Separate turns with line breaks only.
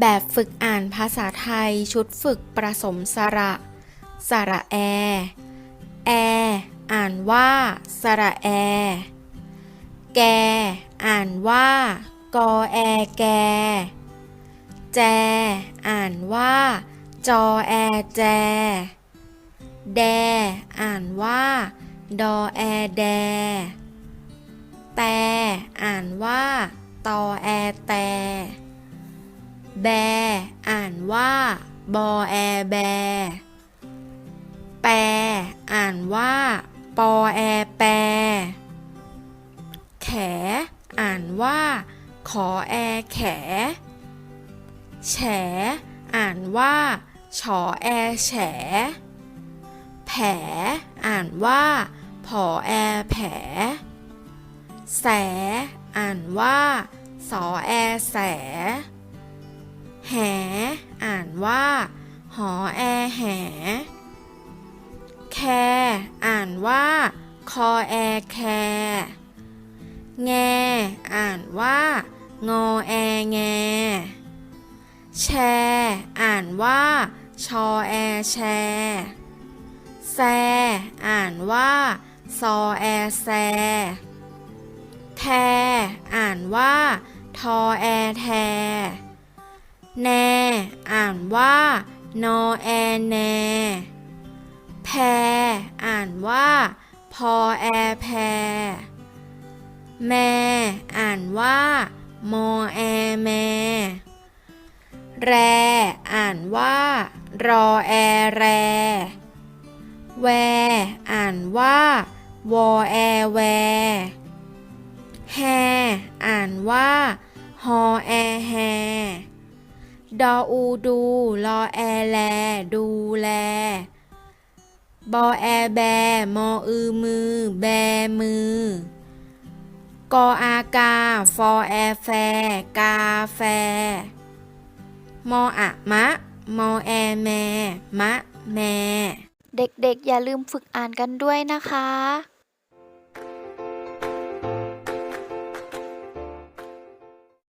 แบบฝึกอ่านภาษาไทยชุดฝึกประสมสระ สระแอ แอ อ่านว่า สระแอ แก อ่านว่า กอแอแก แจ อ่านว่า จอแอแจ แด อ่านว่า ดอแอแด แตอ่านว่า ตอแอแต แบ อ่านว่า บอแอแบ แปอ่านว่า ปอแอแปแข อ่านว่า ขอแอแข แฉ อ่านว่าฉอแอแฉ แผอ่านว่าผอแอแผแส อ่านว่าสอแอแส แห อ่านว่า หอแอแห แค อ่านว่า คอแอแค แง อ่านว่า งอแอแง แช อ่านว่า ชอแอแช แซ อ่านว่า ซอแอแซ แท อ่านว่า ทอแอแท แน อ่านว่า นอแอแน แพ อ่านว่า พอแอแพ แม่ อ่านว่า มอแอแมแร อ่านว่า รอแอแร แว อ่านว่า วอแอแว แฮ อ่านว่า ฮอแอแฮ ดออูดูรอแอแล ดูแล บอแอแบ มออือมือ แบมือ กออากา ฟอแอแฟ กาแฟ มออะมะ มอแอแม มะ แม
เด็กๆ อย่าลืมฝึกอ่านกันด้วยนะคะ